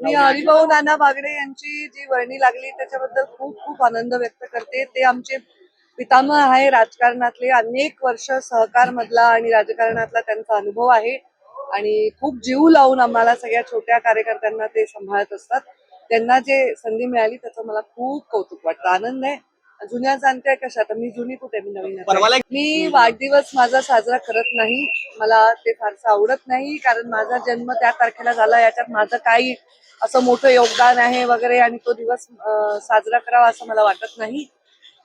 मी हरिभाऊ नाना बागडे यांची जी वर्णी लागली त्याच्याबद्दल खूप खूप आनंद व्यक्त करते. ते आमचे पितामह आहे. राजकारणातले अनेक वर्ष सहकार मधला आणि राजकारणातला त्यांचा अनुभव आहे. आणि खूप जीव लावून आम्हाला सगळ्या छोट्या कार्यकर्त्यांना ते सांभाळत असतात. त्यांना जे संधी मिळाली त्याचं मला खूप कौतुक वाटतं. आनंद आहे. जुन्या जाणत्या कशा आता मी जुनी कुठे? मी नवीन मी वाढदिवस माझा साजरा करत नाही. मला ते फारसं आवडत नाही कारण माझा जन्म त्या तारखेला झाला याच्यात माझं काही असं मोठं योगदान आहे वगैरे आणि तो दिवस साजरा करावा असं मला वाटत नाही.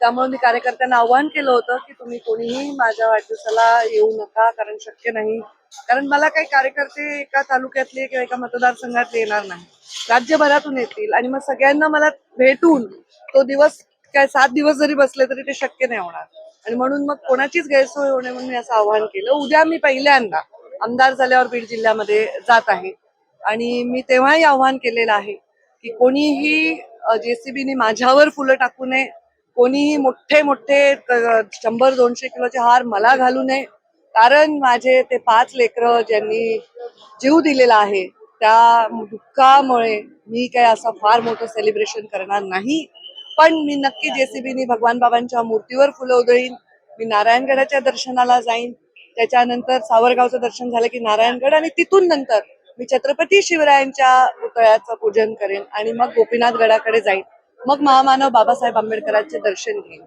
त्यामुळे मी कार्यकर्त्यांना आव्हान केलं होतं की तुम्ही कोणीही माझ्या वाढदिवसाला येऊ नका कारण शक्य नाही. कारण मला काही कार्यकर्ते एका तालुक्यातले किंवा एका मतदारसंघातले येणार नाही. राज्यभरातून येतील आणि मग सगळ्यांना मला भेटून तो दिवस काय सात दिवस जरी बसले तरी ते शक्य नाही होणार. आणि म्हणून मग कोणाचीच गैरसोय होणे म्हणून मी असं आवाहन केलं. उद्या मी पहिल्यांदा आमदार झाल्यावर बीड जिल्ह्यामध्ये जात आहे. आणि मी तेव्हाही आव्हान केलेलं आहे की कोणीही जेसीबीने माझ्यावर फुलं टाकू नये. कोणीही मोठे मोठे शंभर दोनशे किलोचे हार मला घालू नये. कारण माझे ते पाच लेकरं ज्यांनी जीव दिलेला आहे त्या दुःखामुळे मी काय असं फार मोठं सेलिब्रेशन करणार नाही. पण मी नक्की जेसीबीनी भगवान बाबांच्या मूर्तीवर फुलं उधळीन. मी नारायणगडाच्या दर्शनाला जाईन. त्याच्यानंतर सावरगावचं दर्शन झालं की नारायणगड आणि तिथून नंतर मी छत्रपती शिवरायांच्या पुतळ्याचं पूजन करेन आणि मग गोपीनाथ गडाकडे जाईन. मग महामानव बाबासाहेब आंबेडकरांचे दर्शन घेईन.